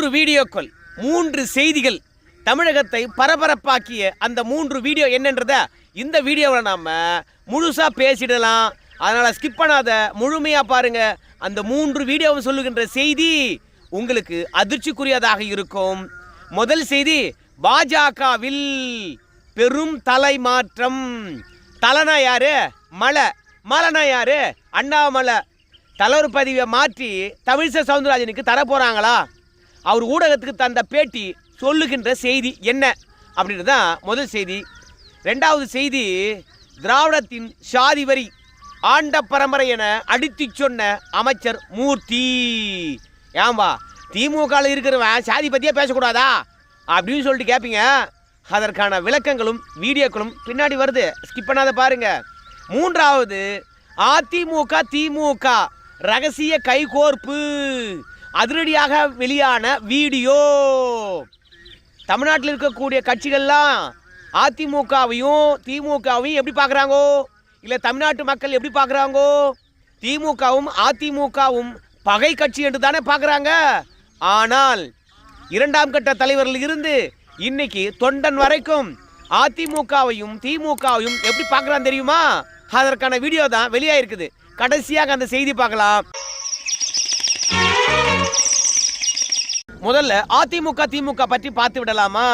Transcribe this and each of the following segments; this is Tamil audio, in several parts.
மூன்று வீடியோக்கள் மூன்று செய்திகள் தமிழகத்தை பரபரப்பாக்கிய அந்த மூன்று வீடியோ என்னன்றத இந்த வீடியோவில் நாம் முழுசாக பேசிடலாம். அதனால் ஸ்கிப் பண்ணாத முழுமையாக பாருங்கள் அந்த மூன்று வீடியோவும் சொல்லுகின்ற செய்தி உங்களுக்கு அதிர்ச்சிக்குரியதாக இருக்கும். முதல் செய்தி பாஜகவில் பெரும் தலை மாற்றம் தலைனா யாரு? மலை மலைனா யாரு? அண்ணாமலை. தலைவர் பதவியை மாற்றி தமிழிசை சவுந்தரராஜனுக்கு தர போகிறாங்களா அவர் ஊடகத்துக்கு தந்த பேட்டி சொல்லுகின்ற செய்தி என்ன அப்படின்றது தான் முதல் செய்தி. ரெண்டாவது செய்தி திராவிடத்தின் சாதி வரி ஆண்ட பரம்பரை என அடித்து சொன்ன அமைச்சர் மூர்த்தி. ஏம்பா திமுகவில் இருக்கிறவன் சாதி பற்றியே பேசக்கூடாதா? அப்படின்னு சொல்லிட்டு கேட்பீங்க அதற்கான விளக்கங்களும் வீடியோக்களும் பின்னாடி வருது. ஸ்கிப் பண்ணாத பாருங்க. மூன்றாவது அதிமுக திமுக ரகசிய கைகோர்ப்பு. அதிரடியாக வெளியான வீடியோ. தமிழ்நாட்டில் இருக்கக்கூடிய கட்சிகள்லாம் அதிமுகவையும் திமுகவையும் எப்படி பார்க்குறாங்கோ? இல்லை தமிழ்நாட்டு மக்கள் எப்படி பார்க்குறாங்கோ? திமுகவும் அதிமுகவும் பகை கட்சி என்று தானே பார்க்குறாங்க. ஆனால் இரண்டாம் கட்ட தலைவரில் இருந்து இன்னைக்கு தொண்டன் வரைக்கும் அதிமுகவையும் திமுகவையும் எப்படி பார்க்குறான் தெரியுமா? அதற்கான வீடியோ தான் வெளியாயிருக்குது. கடைசியாக அந்த செய்தி பார்க்கலாம். முதல்ல அதிமுக திமுக பற்றி பார்த்து விடலாமா?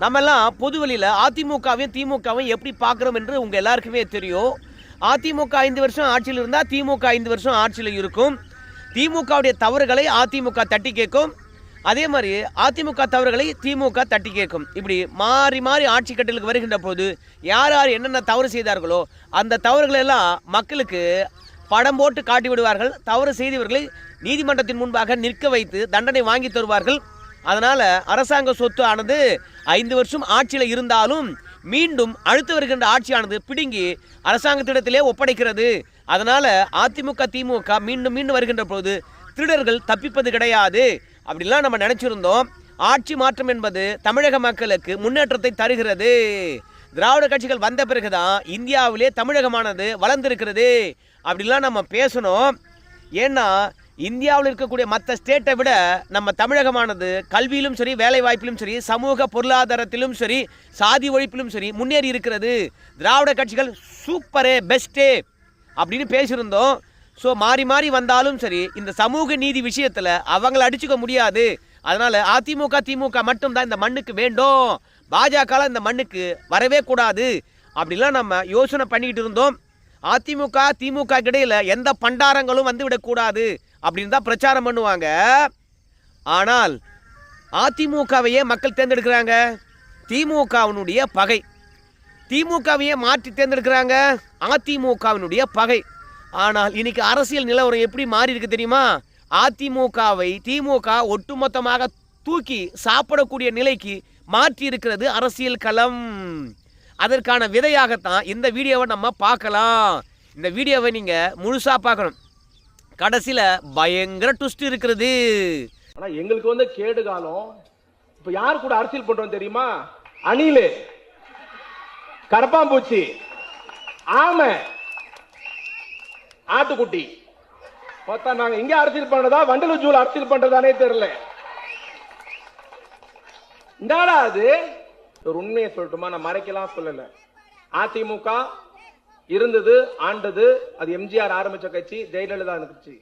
நம்ம எல்லாம் பொதுவெளியில் அதிமுகவையும் திமுகவையும் எப்படி பார்க்குறோம் என்று உங்கள் எல்லாருக்குமே தெரியும். அதிமுக ஐந்து வருஷம் ஆட்சியில் இருந்தால் திமுக ஐந்து வருஷம் ஆட்சியில் இருக்கும். திமுகவுடைய தவறுகளை அதிமுக தட்டி கேட்கும். அதே மாதிரி அதிமுக தவறுகளை திமுக தட்டி கேட்கும். இப்படி மாறி மாறி ஆட்சி கட்டலுக்கு வருகின்ற போது யார் யார் என்னென்ன தவறு செய்தார்களோ அந்த தவறுகளை எல்லாம் மக்களுக்கு படம் போட்டு காட்டி விடுவார்கள் தவறு செய்தவர்களை நீதிமன்றத்தின் முன்பாக நிற்க வைத்து தண்டனை வாங்கி தருவார்கள். அதனால் அரசாங்க சொத்து ஆனது ஐந்து வருஷம் ஆட்சியில் இருந்தாலும் மீண்டும் அடுத்து வருகின்ற ஆட்சியானது பிடுங்கி அரசாங்கத்திடத்திலே ஒப்படைக்கிறது. அதனால் அதிமுக திமுக மீண்டும் மீண்டும் வருகின்ற போது திருடர்கள் தப்பிப்பது கிடையாது. அப்படிலாம் நம்ம நினச்சிருந்தோம். ஆட்சி மாற்றம் என்பது தமிழக மக்களுக்கு முன்னேற்றத்தை தருகிறது. திராவிட கட்சிகள் வந்த பிறகுதான் இந்தியாவிலே தமிழகமானது வளர்ந்திருக்கிறது. அப்படிலாம் நம்ம பேசணும். ஏன்னா இந்தியாவில் இருக்கக்கூடிய மற்ற ஸ்டேட்டை விட நம்ம தமிழகமானது கல்வியிலும் சரி வேலை வாய்ப்பிலும் சரி சமூக பொருளாதாரத்திலும் சரி சாதி ஒழிப்பிலும் சரி முன்னேறி இருக்கிறது. திராவிட கட்சிகள் சூப்பரே பெஸ்ட்டே அப்படின்னு பேசியிருந்தோம். ஸோ மாறி மாறி வந்தாலும் சரி இந்த சமூக நீதி விஷயத்தில் அவங்கள அடிச்சுக்க முடியாது. அதனால் அதிமுக திமுக மட்டும்தான் இந்த மண்ணுக்கு வேண்டும். பாஜகலாம் இந்த மண்ணுக்கு வரவே கூடாது. அப்படிலாம் நம்ம யோசனை பண்ணிக்கிட்டு இருந்தோம். அதிமுக திமுக இடையில எந்த பண்டாரங்களும் வந்து விடக்கூடாது அப்படின்னு தான் பிரச்சாரம் பண்ணுவாங்க. ஆனால் அதிமுகவையே மக்கள் தேர்ந்தெடுக்கிறாங்க. திமுகவினுடைய பகை. திமுகவையே மாற்றி தேர்ந்தெடுக்கிறாங்க. அதிமுகவினுடைய பகை. ஆனால் இன்னைக்கு அரசியல் நிலவரம் எப்படி மாறி இருக்கு தெரியுமா? அதிமுகவை திமுக ஒட்டுமொத்தமாக தூக்கி சாப்பிடக்கூடிய நிலைக்கு மாற்றி இருக்கிறது அரசியல் களம். அதற்கான விதையாகத்தான் இந்த வீடியோவை நம்ம பார்க்கலாம். இந்த வீடியோவை நீங்கள் முழுசாக பார்க்கணும். கடைசியில் பயங்கர ட்விஸ்ட் இருக்கிறது. ஆனால் எங்களுக்கு வந்து கேடு காலம். இப்போ யார் கூட அரசியல் பண்ணுறோம் தெரியுமா? அணில். கரப்பாம்பூச்சி ஆமை. ஆட்டுக்குட்டி. பார்த்தா நாங்க இங்க அரசியல் பண்றதா? வண்டலூர் ஜூல அரசியல் பண்றதானே தெரியல. என்னடா அது. ஒரு உண்மையை சொல்லட்டுமா? நான் மறைக்கலாம் சொல்லல. அதிமுக இருந்தது ஆண்டது அது எம்ஜிஆர் ஆரம்பிச்ச கட்சி ஜெயலலிதா கட்சி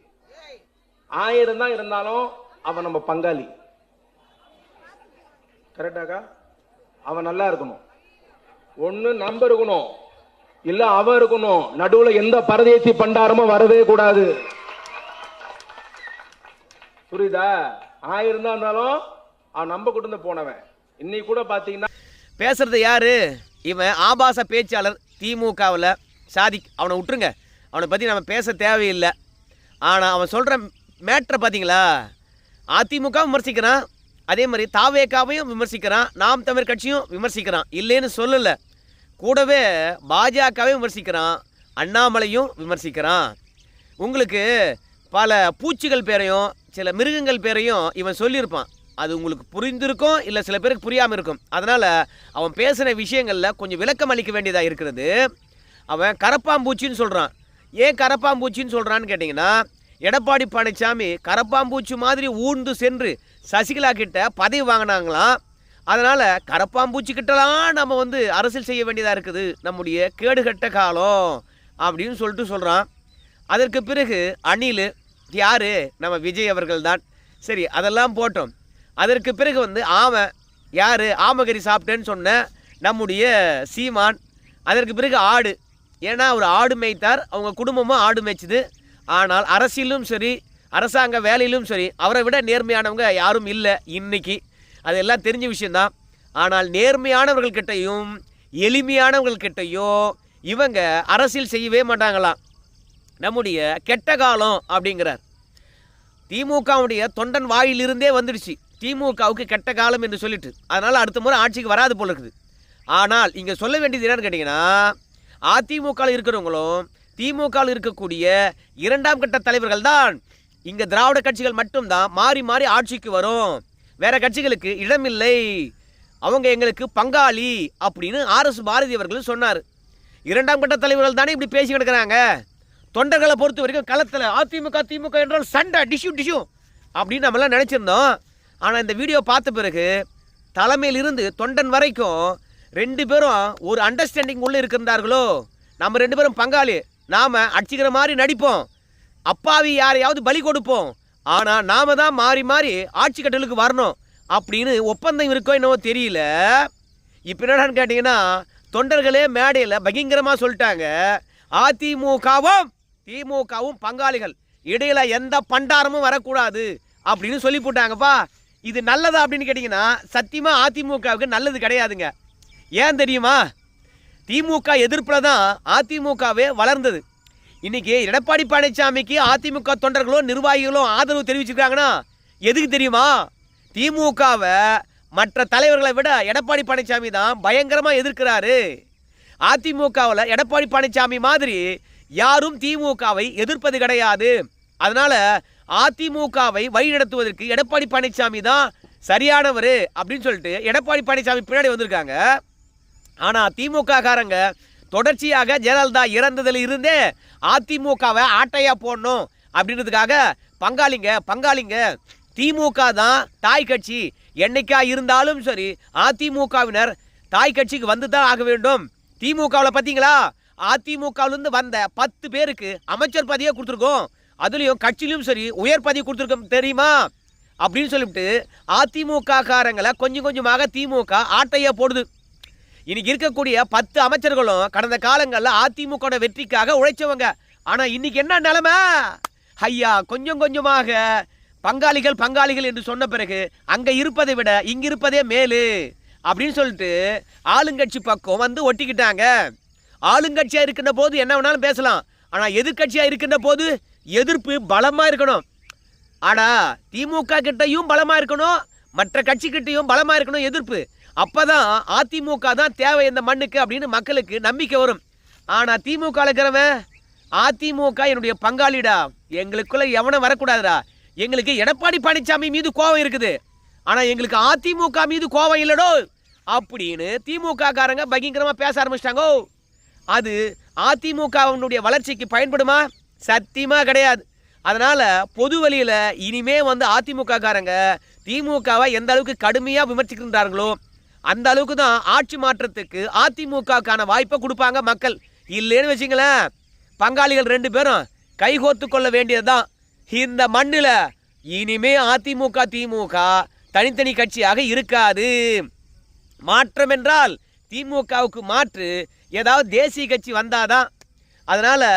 ஆயிரம் தான் இருந்தாலும் அவன் நம்ம பங்காளி. கரெக்டாக்கா அவன் நல்லா இருக்கணும். ஒண்ணு நம்ப இருக்கணும். இல்ல அவன் இருக்கணும். நடுவுல எந்த பரதேசி பண்டாரமும் வரவே கூடாது. புரியுதா? ஆயிரம் தான் இருந்தாலும் அவன் நம்ப கூட்டு போனவன். இன்னைக்கு கூட பாத்தீங்கன்னா பேசுறது யாரு? இவன் ஆபாச பேச்சாளர் திமுகவில். சாதிக் அவனை விட்டுருங்க. அவனை பற்றி நம்ம பேச தேவையில்லை. ஆனால் அவன் சொல்கிற மேட்ரை பார்த்தீங்களா அதிமுக விமர்சிக்கிறான். அதே மாதிரி தாவேக்காவையும் விமர்சிக்கிறான். நாம் தமிழ் கட்சியும் விமர்சிக்கிறான். இல்லைன்னு சொல்லலை. கூடவே பாஜகவையும் விமர்சிக்கிறான். அண்ணாமலையும் விமர்சிக்கிறான். உங்களுக்கு பல பூச்சிகள் பேரையும் சில மிருகங்கள் பேரையும் இவன் சொல்லியிருப்பான். அது உங்களுக்கு புரிந்திருக்கும் இல்லை சில பேருக்கு புரியாமல் இருக்கும். அதனால் அவன் பேசின விஷயங்களில் கொஞ்சம் விளக்கம் அளிக்க வேண்டியதாக இருக்கிறது. அவன் கரப்பாம்பூச்சின்னு சொல்கிறான் ஏன் கரப்பாம்பூச்சின்னு சொல்கிறான்னு கேட்டிங்கன்னா எடப்பாடி பழனிசாமி கரப்பாம்பூச்சி மாதிரி ஊர்ந்து சென்று சசிகலா கிட்ட பதவி வாங்கினாங்களாம். அதனால் கரப்பாம்பூச்சி கிட்டலாம் நம்ம வந்து அரசியல் செய்ய வேண்டியதாக இருக்குது. நம்முடைய கேடுகட்ட காலம் அப்படின்னு சொல்லிட்டு சொல்கிறான் அதற்கு பிறகு அணில் யார்? நம்ம விஜய் அவர்கள் தான் சரி அதெல்லாம் போட்டோம். அதற்கு பிறகு வந்து ஆமை யார்? ஆமகரி சாப்பிட்டேன்னு சொன்ன நம்முடைய சீமான் அதற்கு பிறகு ஆடு. ஏன்னா அவர் ஆடு மேய்த்தார் அவங்க குடும்பமும் ஆடு மேய்ச்சிது. ஆனால் அரசியலும் சரி அரசாங்க வேலையிலும் சரி அவரை விட நேர்மையானவங்க யாரும் இல்லை இன்னைக்கு. அதெல்லாம் தெரிஞ்ச விஷயந்தான் ஆனால் நேர்மையானவர்கள்கிட்டையும் எளிமையானவர்கள்கிட்டையும் இவங்க அரசியல் செய்யவே மாட்டாங்களாம். நம்முடைய கெட்ட காலம் அப்படிங்கிறார். திமுகவுடைய தொண்டன் வாயிலிருந்தே வந்துடுச்சு. திமுகவுக்கு கெட்ட காலம் என்று சொல்லிட்டு அதனால் அடுத்த முறை ஆட்சிக்கு வராது போல இருக்குது. ஆனால் இங்கே சொல்ல வேண்டியது என்னன்னு கேட்டிங்கன்னா அதிமுகவில் இருக்கிறவங்களும் திமுகவில் இருக்கக்கூடிய இரண்டாம் கட்ட தலைவர்கள் தான் இங்கே திராவிட கட்சிகள் மட்டும்தான் மாறி மாறி ஆட்சிக்கு வரும். வேற கட்சிகளுக்கு இடமில்லை. அவங்க எங்களுக்கு பங்காளி அப்படின்னு ஆர்எஸ் பாரதி அவர்கள் சொன்னார். இரண்டாம் கட்ட தலைவர்கள் தானே இப்படி பேசி கிடக்கிறாங்க. தொண்டர்களை பொறுத்த வரைக்கும் களத்தில் அதிமுக திமுக என்றால் சண்டை டிஷ்யூ டிஷ்யூ அப்படின்னு நம்மளாம் நினச்சிருந்தோம். ஆனால் இந்த வீடியோ பார்த்த பிறகு தலைமையிலிருந்து தொண்டன் வரைக்கும் ரெண்டு பேரும் ஒரு அண்டர்ஸ்டாண்டிங் உள்ளே இருக்கின்றார்களோ? நம்ம ரெண்டு பேரும் பங்காளி. நாம் அடிச்சுக்கிற மாதிரி நடிப்போம். அப்பாவி யாரையாவது பலி கொடுப்போம். ஆனால் நாம் தான் மாறி மாறி ஆட்சி கட்டலுக்கு வரணும் அப்படின்னு ஒப்பந்தம் இருக்கோ என்னவோ தெரியல. இப்போ என்னடான்னு கேட்டிங்கன்னா தொண்டர்களே மேடையில் பகிங்கரமாக சொல்லிட்டாங்க. அதிமுகவும் திமுகவும் பங்காளிகள் இடையில் எந்த பண்டாரமும் வரக்கூடாது அப்படின்னு சொல்லி போட்டாங்கப்பா. இது நல்லதா அப்படின்னு கேட்டிங்கன்னா சத்தியமாக அதிமுகவுக்கு நல்லது கிடையாதுங்க. ஏன் தெரியுமா? திமுக எதிர்ப்பில் தான் அதிமுகவே வளர்ந்தது. இன்னைக்கு எடப்பாடி பழனிசாமிக்கு அதிமுக தொண்டர்களோ நிர்வாகிகளோ ஆதரவு தெரிவிச்சிருக்காங்கன்னா எதுக்கு தெரியுமா? திமுகவை மற்ற தலைவர்களை விட எடப்பாடி பழனிசாமி தான் பயங்கரமாக எதிர்க்கிறாரு. அதிமுகவில் எடப்பாடி பழனிசாமி மாதிரி யாரும் திமுகவை எதிர்ப்பது கிடையாது. அதனால் அதிமுகவை வழிநடத்துவதற்கு எடப்பாடி பழனிசாமி தான் சரியானவர் அப்படின்னு சொல்லிட்டு எடப்பாடி பழனிசாமி பின்னாடி வந்திருக்காங்க. ஆனால் திமுக காரங்க தொடர்ச்சியாக ஜெயலலிதா இறந்ததில் இருந்தே அதிமுகவை ஆட்டையாக போடணும் அப்படின்றதுக்காக பங்காளிங்க பங்காளிங்க திமுக தான் தாய் கட்சி. என்னைக்கா இருந்தாலும் சரி அதிமுகவினர் தாய் கட்சிக்கு வந்து தான் ஆக வேண்டும். திமுகவில் பார்த்தீங்களா அதிமுகவிலிருந்து வந்த பத்து பேருக்கு அமைச்சர் பதவியே கொடுத்துருக்கோம். அதுலேயும் கட்சியிலும் சரி உயர் பதவி கொடுத்துருக்க தெரியுமா? அப்படின்னு சொல்லிவிட்டு அதிமுக காரங்களை கொஞ்சம் கொஞ்சமாக திமுக ஆட்டையா போடுது. இன்னைக்கு இருக்கக்கூடிய பத்து அமைச்சர்களும் கடந்த காலங்களில் அதிமுக வெற்றிக்காக உழைச்சவங்க. ஆனால் இன்னைக்கு என்ன நிலமை? ஐயா கொஞ்சம் கொஞ்சமாக பங்காளிகள் பங்காளிகள் என்று சொன்ன பிறகு அங்கே இருப்பதை விட இங்கே இருப்பதே மேலு. அப்படின்னு சொல்லிட்டு ஆளுங்கட்சி பக்கம் வந்து ஒட்டிக்கிட்டாங்க. ஆளுங்கட்சியாக இருக்கின்ற போது என்ன வேணாலும் பேசலாம். ஆனால் எதிர்கட்சியாக இருக்கின்ற போது எதிர்ப்பு பலமாக இருக்கணும். ஆடா திமுக கிட்டையும் பலமாக இருக்கணும். மற்ற கட்சிக்கிட்டையும் பலமாக இருக்கணும் எதிர்ப்பு. அப்போ தான் அதிமுக தான் தேவை இந்த மண்ணுக்கு அப்படின்னு மக்களுக்கு நம்பிக்கை வரும். ஆனால் திமுக இருக்கிறவன் அதிமுக என்னுடைய பங்காளிடா. எங்களுக்குள்ளே எவனும் வரக்கூடாதுடா. எங்களுக்கு எடப்பாடி பழனிசாமி மீது கோபம் இருக்குது. ஆனால் எங்களுக்கு அதிமுக மீது கோபம் இல்லடோ. அப்படின்னு திமுக காரங்க பேச ஆரம்பிச்சிட்டாங்கோ. அது அதிமுகவினுடைய வளர்ச்சிக்கு பயன்படுமா? சத்தியமாக கிடையாது. அதனால் பொது வழியில் இனிமே வந்து அதிமுககாரங்க திமுகவை எந்த அளவுக்கு கடுமையாக விமர்சிக்கின்றார்களோ அந்த அளவுக்கு தான் ஆட்சி மாற்றத்துக்கு அதிமுகக்கான வாய்ப்பை கொடுப்பாங்க மக்கள். இல்லைன்னு வச்சுங்களேன் பங்காளிகள் ரெண்டு பேரும் கைகோர்த்து கொள்ள வேண்டியதுதான். இந்த மண்ணில் இனிமே அதிமுக திமுக தனித்தனி கட்சியாக இருக்காது. மாற்றம் என்றால் திமுகவுக்கு மாற்று ஏதாவது தேசிய கட்சி வந்தாதான். அதனால்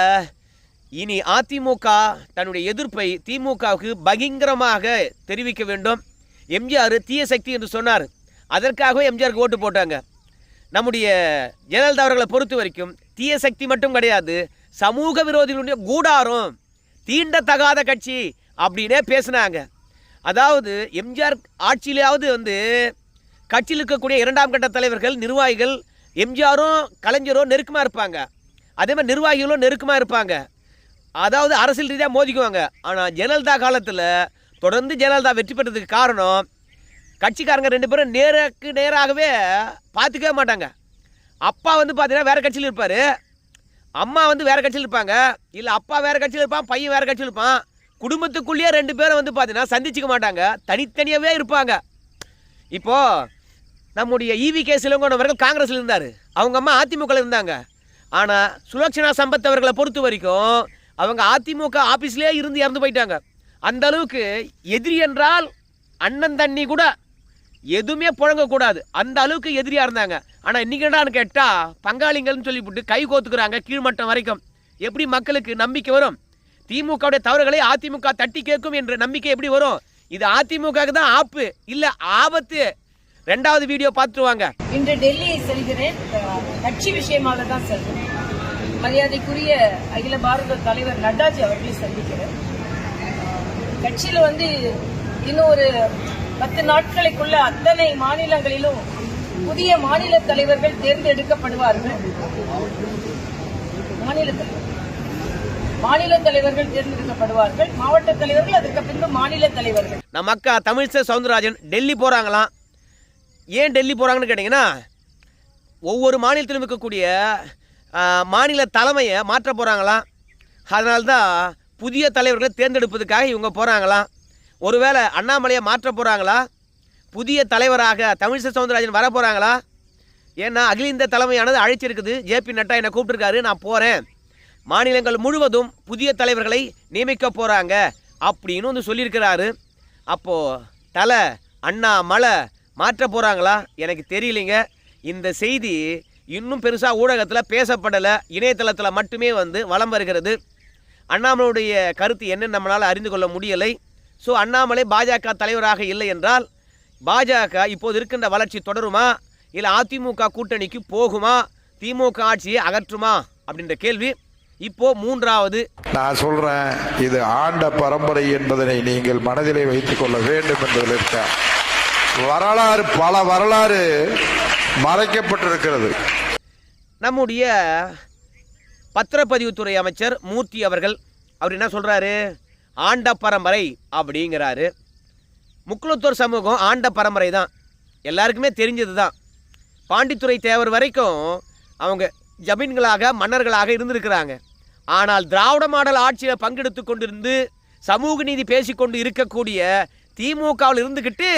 இனி அதிமுக தன்னுடைய எதிர்ப்பை திமுகவுக்கு பகிங்கரமாக தெரிவிக்க வேண்டும். எம்ஜிஆர் தீய சக்தி என்று சொன்னார். அதற்காகவே எம்ஜிஆருக்கு ஓட்டு போட்டாங்க. நம்முடைய ஜெயலலிதா அவர்களை பொறுத்த வரைக்கும் தீய சக்தி மட்டும் கிடையாது சமூக விரோதிகளுடைய கூடாரம் தீண்டத்தகாத கட்சி அப்படின்னே பேசினாங்க. அதாவது எம்ஜிஆர் ஆட்சியிலாவது வந்து கட்சியில் இருக்கக்கூடிய இரண்டாம் கட்ட தலைவர்கள் நிர்வாகிகள் எம்ஜிஆரும் கலைஞரும் நெருக்கமாக இருப்பாங்க. அதே மாதிரி நிர்வாகிகளும் நெருக்கமாக இருப்பாங்க. அதாவது அரசியல் ரீதியாக மோதிக்குவாங்க. ஆனால் ஜெயலலிதா காலத்தில் தொடர்ந்து ஜெயலலிதா வெற்றி பெற்றதுக்கு காரணம் கட்சிக்காரங்க ரெண்டு பேரும் நேருக்கு நேராகவே பார்த்துக்கவே மாட்டாங்க. அப்பா வந்து பார்த்தீங்கன்னா வேறு கட்சியில் இருப்பார். அம்மா வந்து வேறு கட்சியில் இருப்பாங்க. இல்லை அப்பா வேறு கட்சியில் இருப்பான் பையன் வேறு கட்சியில் இருப்பான். குடும்பத்துக்குள்ளேயே ரெண்டு பேரும் வந்து பார்த்தீங்கன்னா சந்திச்சிக்க மாட்டாங்க. தனித்தனியாகவே இருப்பாங்க. இப்போ நம்முடைய இவி கே சிலங்கோன் அவர்கள் காங்கிரஸில் இருந்தார். அவங்க அம்மா அதிமுகவில் இருந்தாங்க. ஆனால் சுலக்ஷனா சம்பத் அவர்களை பொறுத்த வரைக்கும் அவங்க அதிமுக ஆஃபீஸ்லேயே இருந்து இறந்து போயிட்டாங்க. அந்த அளவுக்கு எதிரி என்றால் அண்ணன் தண்ணி கூட எதுவுமே புழங்கக்கூடாது. அந்த அளவுக்கு எதிரியாக இருந்தாங்க. ஆனால் இன்றைக்கி என்னடான்னு கேட்டால் பங்காளிங்கள்னு சொல்லிவிட்டு கை கோத்துக்கிறாங்க கீழ்மட்டம் வரைக்கும். எப்படி மக்களுக்கு நம்பிக்கை வரும்? திமுகவுடைய தவறுகளை அதிமுக தட்டி கேட்கும் என்ற நம்பிக்கை எப்படி வரும்? இது அதிமுக தான் ஆப்பு இல்லை ஆபத்து. ரெண்டாவது வீடியோ பார்த்துருவாங்க இன்று டெல்லி செல்கிறேன். கட்சி விஷயமாக தான் செல்கிறேன் மரியாதைக்குரிய அகில பாரத தலைவர் நட்டாஜி அவர்களை சந்திக்கிறேன். கட்சியில வந்து இன்னும் ஒரு பத்து நாட்களுக்குள்ள அத்தனை மாநிலங்களிலும் புதிய மாநில தலைவர்கள் தேர்ந்தெடுக்கப்படுவார்கள். மாநில தலைவர். மாநில தலைவர்கள் தேர்ந்தெடுக்கப்படுவார்கள். மாவட்ட தலைவர்கள் அதுக்கு பின்பு மாநில தலைவர்கள். நம்ம அக்கா தமிழிசை சவுந்தரராஜன் டெல்லி போகிறாங்களாம் ஏன் டெல்லி போகிறாங்கன்னு கேட்டிங்கன்னா ஒவ்வொரு மாநிலத்திலும் இருக்கக்கூடிய மாநில தலைமையை மாற்ற போகிறாங்களாம் அதனால்தான் புதிய தலைவர்களை தேர்ந்தெடுப்பதுக்காக இவங்க போகிறாங்களாம் ஒருவேளை அண்ணாமலையை மாற்ற போகிறாங்களா புதிய தலைவராக தமிழிசை சவுந்தரராஜன் வர போகிறாங்களா ஏன்னா அகில இந்திய தலைமையானது அழைச்சிருக்குது. ஜேபி நட்டா என்னை கூப்பிட்டுருக்காரு நான் போகிறேன் மாநிலங்கள் முழுவதும் புதிய தலைவர்களை நியமிக்க போகிறாங்க அப்படின்னு வந்து சொல்லியிருக்கிறாரு. அப்போது தலை அண்ணா மலை மாற்ற போகிறாங்களா எனக்கு தெரியலைங்க. இந்த செய்தி இன்னும் பெருசாக ஊடகத்தில் பேசப்படலை இணையதளத்தில் மட்டுமே வந்து வலம் வருகிறது. அண்ணாமலையுடைய கருத்து என்னன்னு நம்மளால் அறிந்து கொள்ள முடியலை. ஸோ அண்ணாமலை பாஜக தலைவராக இல்லை என்றால் பாஜக இப்போது இருக்கின்ற வளர்ச்சி தொடருமா? இல்லை அதிமுக கூட்டணிக்கு போகுமா? திமுக ஆட்சியை அகற்றுமா? அப்படின்ற கேள்வி. இப்போ மூன்றாவது. நான் சொல்றேன் இது ஆண்ட பரம்பரை என்பதனை நீங்கள் மனதிலே வைத்துக் கொள்ள வேண்டும் என்பதில் இருக்க? வரலாறு பல வரலாறு மறைக்கப்பட்டிருக்கிறது. நம்முடைய பத்திரப்பதிவுத்துறை அமைச்சர் மூர்த்தி அவர்கள் அவர் என்ன சொல்கிறாரு ஆண்ட பரம்பரை அப்படிங்கிறாரு. முக்குளத்தூர் சமூகம் ஆண்ட பரம்பரை தான். எல்லாருக்குமே தெரிஞ்சது தான் பாண்டித்துறை தேவர் வரைக்கும் அவங்க ஜமீன்களாக மன்னர்களாக இருந்திருக்கிறாங்க. ஆனால் திராவிட மாடல் ஆட்சியில் பங்கெடுத்து கொண்டிருந்து சமூக நீதி பேசிக்கொண்டு இருக்கக்கூடிய திமுகவில் இருந்துக்கிட்டு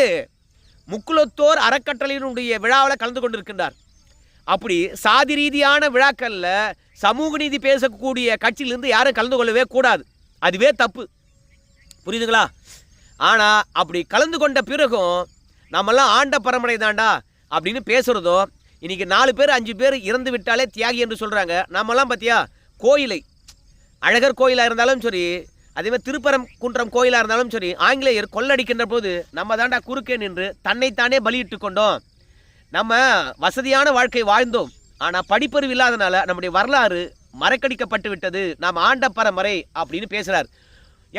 முக்குளத்தோர் அறக்கட்டளையினுடைய விழாவில் கலந்து கொண்டிருக்கின்றார். அப்படி சாதி ரீதியான விழாக்களில் சமூக நீதி பேசக்கூடிய கட்சியிலிருந்து யாரும் கலந்து கொள்ளவே கூடாது. அதுவே தப்பு. புரியுதுங்களா? ஆனால் அப்படி கலந்து கொண்ட பிறகும் நம்மெல்லாம் ஆண்ட பரம்பரை தாண்டா அப்படின்னு பேசுகிறதோ இன்றைக்கி நாலு பேர் அஞ்சு பேர் இறந்து விட்டாலே தியாகி என்று சொல்கிறாங்க நம்மலாம் பார்த்தியா கோயிலை. அழகர் கோயிலாக இருந்தாலும் சரி அதேமாதிரி திருப்பரம் குன்றம் கோயிலாக இருந்தாலும் சரி ஆங்கிலேயர் கொள்ளடிக்கின்ற போது நம்ம தாண்டா குறுக்கே நின்று தன்னைத்தானே பலியிட்டு கொண்டோம். நம்ம வசதியான வாழ்க்கை வாழ்ந்தோம். ஆனால் படிப்பறிவு இல்லாதனால நம்முடைய வரலாறு மறக்கடிக்கப்பட்டு விட்டது. நாம் ஆண்ட பரம்பரை அப்படின்னு பேசுகிறார்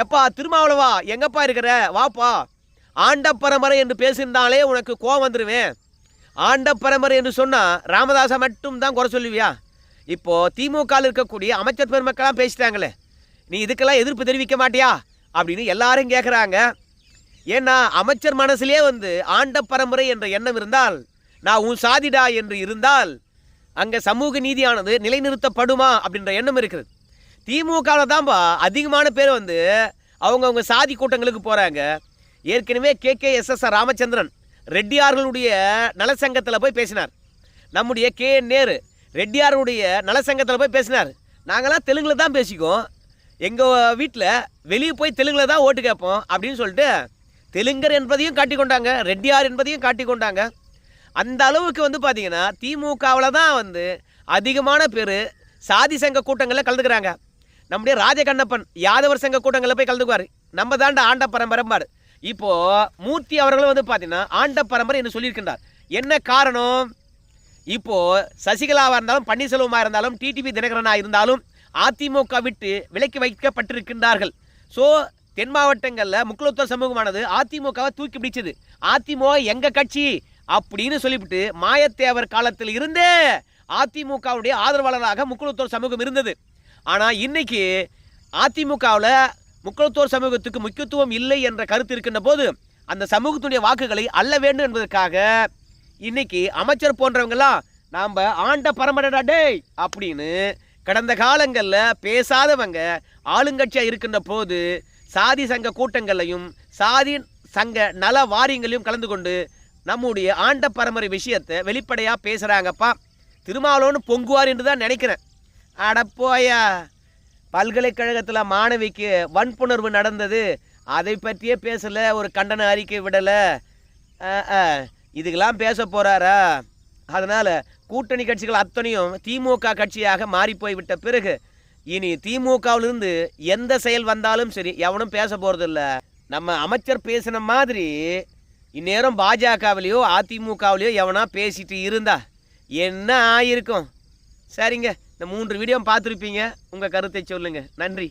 எப்பா திருமாவளவா எங்கப்பா இருக்கிற? வாப்பா. ஆண்ட பரம்பரை என்று பேசியிருந்தாலே உனக்கு கோவம் வந்துடுவேன் ஆண்ட பரம்பரை என்று சொன்னால் ராமதாசை மட்டும் தான் குறை சொல்லுவியா? இப்போ திமுகவில் இருக்கக்கூடிய அமைச்சர் பெருமக்கள்லாம் பேசிட்டாங்களே. நீ இதுக்கெல்லாம் எதிர்ப்பு தெரிவிக்க மாட்டியா? அப்படின்னு எல்லாரும் கேட்குறாங்க ஏன்னா அமைச்சர் மனசுலே வந்து ஆண்ட பரம்பரை என்ற எண்ணம் இருந்தால் நான் உன் சாதிடா என்று இருந்தால் அங்கே சமூக நீதியானது நிலைநிறுத்தப்படுமா அப்படின்ற எண்ணம் இருக்குது திமுகவில் தான்ப்பா அதிகமான பேர் வந்து அவங்கவுங்க சாதி கூட்டங்களுக்கு போகிறாங்க ஏற்கனவே K. K. S. S. Ramachandran ரெட்டியார்களுடைய நலசங்கத்தில் போய் பேசினார். நம்முடைய கே. என். நேரு ரெட்டியாருடைய நலசங்கத்தில் போய் பேசினார். நாங்களாம் தெலுங்கில் தான் பேசிக்குவோம். எங்கள் வீட்டில் வெளியே போய் தெலுங்கில் தான் ஓட்டு கேட்போம் அப்படின்னு சொல்லிட்டு தெலுங்கர் என்பதையும் காட்டிக்கொண்டாங்க ரெட்டியார் என்பதையும் காட்டிக்கொண்டாங்க அந்த அளவுக்கு வந்து பார்த்திங்கன்னா திமுகவில் தான் வந்து அதிகமான பேர் சாதி சங்க கூட்டங்களில் கலந்துக்கிறாங்க. நம்முடைய ராஜகண்ணப்பன் யாதவர் சங்க கூட்டங்களில் போய் கலந்துக்குவார். நம்ம தாண்ட ஆண்ட பரம்பரம்பார். இப்போது மூர்த்தி அவர்களும் வந்து பார்த்தீங்கன்னா ஆண்ட பரம்பரை என்று சொல்லியிருக்கின்றார். என்ன காரணம்? இப்போது சசிகலாவாக இருந்தாலும் பன்னீர்செல்வமாக இருந்தாலும் டிடிவி தினகரனாக இருந்தாலும் அதிமுக விட்டு விலக்கி வைக்கப்பட்டிருக்கின்றார்கள். ஸோ தென் மாவட்டங்களில் முக்கியத்துவ சமூகமானது அதிமுகவை தூக்கி பிடிச்சது. அதிமுக எங்க கட்சி? அப்படின்னு சொல்லிவிட்டு மாயத்தேவர் காலத்தில் இருந்தே அதிமுகவுடைய ஆதரவாளராக முக்கியத்துவ சமூகம் இருந்தது. ஆனால் இன்னைக்கு அதிமுகவில் முக்கியத்துவ சமூகத்துக்கு முக்கியத்துவம் இல்லை என்ற கருத்து இருக்கின்ற போது அந்த சமூகத்துடைய வாக்குகளை அள்ள வேண்டும் என்பதற்காக இன்னைக்கு அமைச்சர் போன்றவங்கெல்லாம் நாம் ஆண்ட பரம்பரைடா டேய் அப்படின்னு கடந்த காலங்களில் பேசாதவங்க ஆளுங்கட்சியாக இருக்கின்ற போது சாதி சங்க கூட்டங்களையும் சாதி சங்க நல வாரியங்களையும் கலந்து கொண்டு நம்முடைய ஆண்ட பரம்பரை விஷயத்தை வெளிப்படையாக பேசுகிறாங்கப்பா திருமாவளவன் பொங்குவார் என்று தான் நினைக்கிறேன். அடப்போயா பல்கலைக்கழகத்தில் மாணவிக்கு வன்புணர்வு நடந்தது. அதை பற்றியே பேசலை ஒரு கண்டன அறிக்கை விடலை. இதுக்கெல்லாம் பேச போகிறாரா அதனால் கூட்டணி கட்சிகள் அத்தனையும் திமுக கட்சியாக மாறி போய்விட்ட பிறகு இனி திமுகவிலிருந்து எந்த செயல் வந்தாலும் சரி எவனும் பேச போகிறதில்ல நம்ம அமைச்சர் பேசின மாதிரி இந்நேரம் பாஜகவிலையோ அதிமுகவிலையோ எவனா பேசிட்டு இருந்தா என்ன ஆயிருக்கும்? சரிங்க இந்த மூன்று வீடியோ பார்த்துருப்பீங்க. உங்கள் கருத்தை சொல்லுங்கள் நன்றி.